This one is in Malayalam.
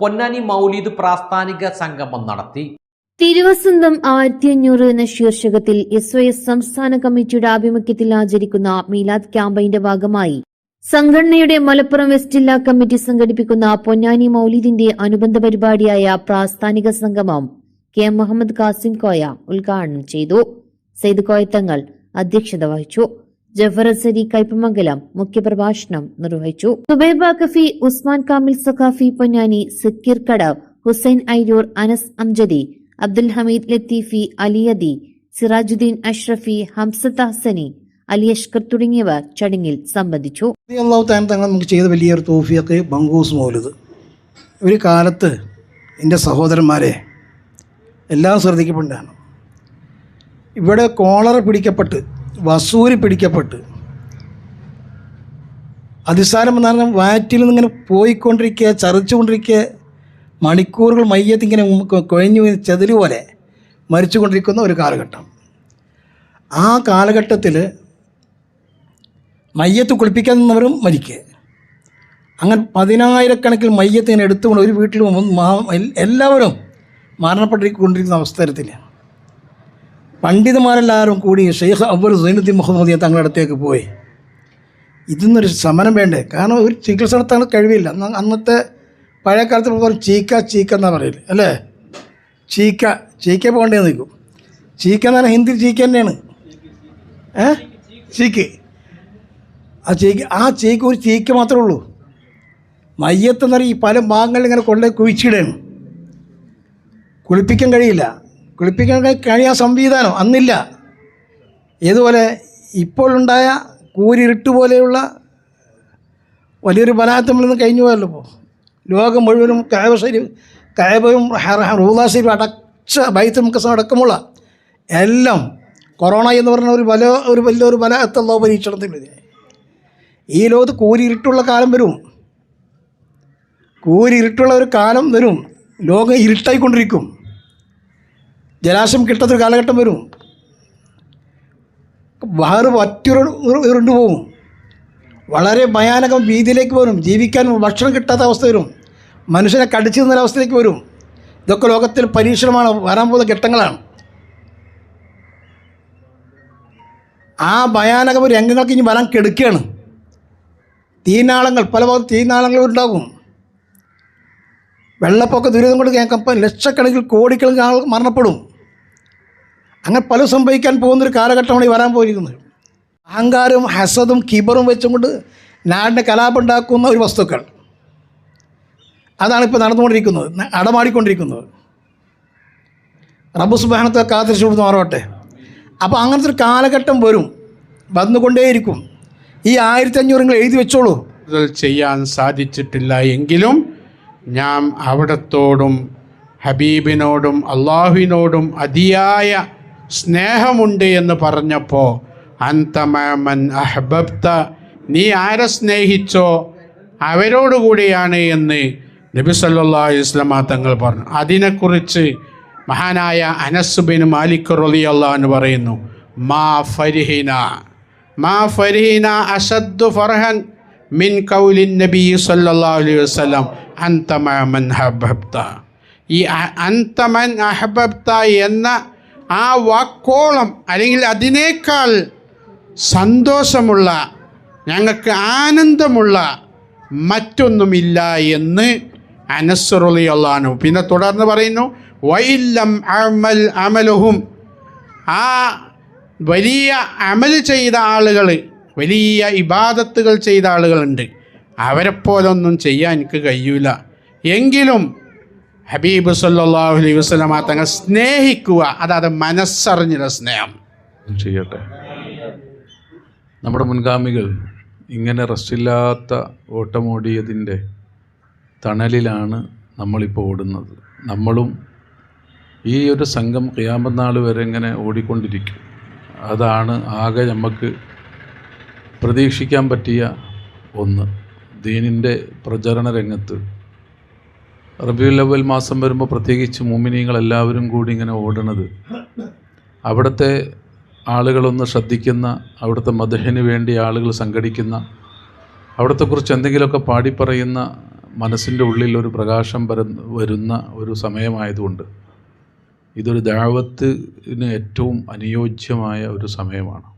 പൊന്നാനി മൗലീദ് പ്രാസ്ഥാനിക സംഗമം നടത്തി. തിരുവസന്തം ആയിരത്തി അഞ്ഞൂറ് എന്ന ശീർഷകത്തിൽ എസ് ഒ എസ് സംസ്ഥാന കമ്മിറ്റിയുടെ ആഭിമുഖ്യത്തിൽ ആചരിക്കുന്ന മീലാദ് ക്യാമ്പയിന്റെ ഭാഗമായി സംഘടനയുടെ മലപ്പുറം വെസ്റ്റ് ജില്ലാ കമ്മിറ്റി സംഘടിപ്പിക്കുന്ന പൊന്നാനി മൌലീദിന്റെ അനുബന്ധ പരിപാടിയായ പ്രാസ്ഥാനിക സംഗമം കെ മുഹമ്മദ് കാസിം കോയ ഉദ്ഘാടനം ചെയ്തു. സെയ്ദ് കോയത്തങ്ങൾ അധ്യക്ഷത വഹിച്ചു. ജഫർ അസരി കൈപ്പമംഗലം മുഖ്യപ്രഭാഷണം നിർവഹിച്ചു. സുബൈബ കഫി ഉസ്മാൻ കാമിൽ സഖാഫി പൊന്നാനി സക്കീർ കടവ് ഹുസൈൻ അയ്യൂർ അനസ് അംജദി അബ്ദുൽ ഹമീദ് ലത്തീഫി അലിയദി സിറാജുദ്ദീൻ അഷ്റഫി ഹംസത്ത് ഹസനി അലി അഷ്കർ തുടങ്ങിയവർ ചടങ്ങിൽ സംബന്ധിച്ചു. തങ്ങൾ നമുക്ക് ചെയ്ത വലിയൊരു തോഫിയൊക്കെ ബംഗൂസ് മൗലത് ഒരു കാലത്ത് എന്റെ സഹോദരന്മാരെ എല്ലാം ശ്രദ്ധിക്കപ്പെട്ടാണ് ഇവിടെ കോളറ പിടിക്കപ്പെട്ട് വസൂരി പിടിക്കപ്പെട്ട്. അതിസാരം എന്ന് പറഞ്ഞാൽ വാറ്റിൽ നിന്നിങ്ങനെ പോയിക്കൊണ്ടിരിക്കുക ചറിച്ചുകൊണ്ടിരിക്കുക മണിക്കൂറുകൾ മയ്യത്ത് ഇങ്ങനെ കൊഴിഞ്ഞു ചെതിൽ പോലെ മരിച്ചുകൊണ്ടിരിക്കുന്ന ഒരു കാലഘട്ടം. ആ കാലഘട്ടത്തിൽ മയ്യത്ത് കുളിപ്പിക്കാൻ നിന്നവരും മരിക്കുക. അങ്ങനെ പതിനായിരക്കണക്കിന് മയ്യത്ത് ഇങ്ങനെ എടുത്തുകൊണ്ട് ഒരു വീട്ടിൽ എല്ലാവരും മരണപ്പെട്ടിക്കൊണ്ടിരിക്കുന്ന അവസരത്തിൽ പണ്ഡിതന്മാരെല്ലാവരും കൂടി ഷെയ്ഖ് അബ്ബർ സൈനുദ്ദീൻ മുഹമ്മദിയ തങ്ങളുടെ അടുത്തേക്ക് പോയി. ഇതിന്നൊരു സമരം വേണ്ടേ? കാരണം ഒരു ചികിത്സ നടത്താൻ കഴിവില്ല. അന്നത്തെ പഴയ കാലത്ത് പറയും ചീക്ക ചീക്ക എന്നാണ് പറയില്ല അല്ലേ? ചീക്ക ചീക്ക പോകണ്ടേ നിൽക്കും. ചീക്ക എന്ന് പറഞ്ഞാൽ ഹിന്ദി ചീക്ക തന്നെയാണ്. ഏ? ചീക്ക്. ആ ചീക്ക് ആ ചീക്ക് ഒരു ചീക്ക് മാത്രമേ ഉള്ളൂ. മയ്യത്ത് എന്ന് പറഞ്ഞാൽ ഈ പല ഭാഗങ്ങളിൽ ഇങ്ങനെ കൊള്ളേ കുഴിച്ചിടുകയാണ്. കുളിപ്പിക്കാൻ കഴിയില്ല. കുളിപ്പിക്കാൻ കഴി- കഴിയാൻ സംവിധാനം. അന്നില്ല. ഏതുപോലെ ഇപ്പോഴുണ്ടായ കൂരിരുട്ട് പോലെയുള്ള വലിയൊരു ബലാത്തമ്മിൽ നിന്ന് കഴിഞ്ഞു പോയല്ലോ ഇപ്പോൾ ലോകം മുഴുവനും കായബ ശരീരം കായബയും അടച്ച ബൈത്ത് മുക്കസം അടക്കമുള്ള എല്ലാം കൊറോണ എന്ന് പറഞ്ഞ ഒരു ബല ഒരു വലിയൊരു ബലാത്തല്ലോ പരീക്ഷണത്തിൽ ഈ ലോകത്ത് കൂരിരുട്ടുള്ള കാലം വരും. കൂരിരുട്ടുള്ള ഒരു കാലം വരും. ലോകം ഇരുട്ടായിക്കൊണ്ടിരിക്കും. ജലാശയം കിട്ടാത്തൊരു കാലഘട്ടം വരും. വേറെ ഇരുണ്ടു പോകും വളരെ ഭയാനകം ഭീതിയിലേക്ക് വരും. ജീവിക്കാൻ ഭക്ഷണം കിട്ടാത്ത അവസ്ഥ വരും. മനുഷ്യനെ കടിച്ചു നിന്ന അവസ്ഥയിലേക്ക് വരും. ഇതൊക്കെ ലോകത്തിൽ പരീക്ഷണമാണ്. വരാൻ പോകുന്ന ഘട്ടങ്ങളാണ്. ആ ഭയാനകം രംഗങ്ങൾക്ക് ഇനി വരാൻ കെടുക്കുകയാണ്. തീനാളങ്ങൾ പല ഭാഗത്ത് തീനാളങ്ങൾ ഉണ്ടാകും. വെള്ളപ്പൊക്ക ദുരിതം കൊണ്ട് കേൾക്കാൻ ലക്ഷക്കണക്കിൽ കോടിക്കണക്കിന് ആൾ മരണപ്പെടും. അങ്ങനെ പല സംഭവിക്കാൻ പോകുന്നൊരു കാലഘട്ടമാണ് ഈ വരാൻ പോയിരിക്കുന്നത്. അഹങ്കാരവും ഹസദും കിബറും വെച്ചുകൊണ്ട് നാടിന്റെ കലാപം ഉണ്ടാക്കുന്ന ഒരു വസ്തുക്കൾ. അതാണ് ഇപ്പോൾ നടന്നുകൊണ്ടിരിക്കുന്നത് അടമാടിക്കൊണ്ടിരിക്കുന്നത് റബ്ബു സുബാനത്തെ കാത്തിരിച്ചു കൊടുത്ത് മാറോട്ടെ. അപ്പോൾ അങ്ങനത്തെ ഒരു കാലഘട്ടം വരും വന്നുകൊണ്ടേയിരിക്കും. ഈ ആയിരത്തി അഞ്ഞൂറ് എഴുതി വെച്ചോളൂ. ചെയ്യാൻ സാധിച്ചിട്ടില്ല എങ്കിലും ഞാൻ അവിടത്തോടും ഹബീബിനോടും അള്ളാഹുവിനോടും അതിയായ സ്നേഹമുണ്ട് എന്ന് പറഞ്ഞപ്പോൾ അന്തമൻ അഹബബ്ത നീ ആരെ സ്നേഹിച്ചോ? അവരോടുകൂടിയാണ് എന്ന് നബി സല്ലാ ഇസ്ലാമ തങ്ങൾ പറഞ്ഞു. അതിനെക്കുറിച്ച് മഹാനായ അനസ് ബിൻ മാലിക് റലി എന്ന് പറയുന്നു മാ ഫരിഹിന മാ ഫരിഹിന അസദ് ഫർഹൻ മിൻ കൗലിൻ നബി സല്ലല്ലാഹു അലൈഹി വസല്ലം അൻത മഅമൻ ഹബ്ബബ്ത ഈ അന്തമൻ അഹബബ്ത എന്ന ആ വാക്കോളം അല്ലെങ്കിൽ അതിനേക്കാൾ സന്തോഷമുള്ള ഞങ്ങൾക്ക് ആനന്ദമുള്ള മറ്റൊന്നുമില്ല എന്ന് അനസ്റുലി അള്ളഹാനു പിന്നെ തുടർന്ന് പറയുന്നു വൈല്ലം അമൽ അമലുഹും. ആ വലിയ അമൽ ചെയ്ത ആളുകൾ വലിയ ഇബാദത്തുകൾ ചെയ്ത ആളുകളുണ്ട്. അവരെപ്പോലൊന്നും ചെയ്യാൻ എനിക്ക് കഴിയൂല. എങ്കിലും ഹബീബ് സല്ലല്ലാഹു അലൈഹി വസല്ലമ തങ്ങൾ സ്നേഹിക്കുക. അതായത് മനസ്സറിഞ്ഞുള്ള സ്നേഹം. ചെയ്യട്ടെ. നമ്മുടെ മുൻഗാമികൾ ഇങ്ങനെ റസ്റ്റില്ലാത്ത ഓട്ടമോടിയതിന്റെ തണലിലാണ് നമ്മളിപ്പോൾ ഓടുന്നത്. നമ്മളും ഈ ഒരു സംഘം ക്യാമ്പനാൾ വരെ ഇങ്ങനെ ഓടിക്കൊണ്ടിരിക്കും. അതാണ് ആകെ നമുക്ക് പ്രതീക്ഷിക്കാൻ പറ്റിയ ഒന്ന്. ദീനിന്റെ പ്രചരണ രംഗത്ത് റബിയുൽ അവൽ മാസം വരുമ്പോൾ പ്രത്യേകിച്ച് എല്ലാവരും കൂടി ഇങ്ങനെ ഓടണത്. അവിടുത്തെ ആളുകളൊന്ന് ശ്രദ്ധിക്കുന്ന അവിടുത്തെ മധുഹന് വേണ്ടി ആളുകൾ സംഘടിക്കുന്ന അവിടത്തെക്കുറിച്ച് എന്തെങ്കിലുമൊക്കെ പാടിപ്പറയുന്ന മനസ്സിന്റെ ഉള്ളിൽ ഒരു പ്രകാശം വര വരുന്ന ഒരു സമയമായതുകൊണ്ട് ഇതൊരു ദാവത്തിന് ഏറ്റവും അനുയോജ്യമായ ഒരു സമയമാണ്.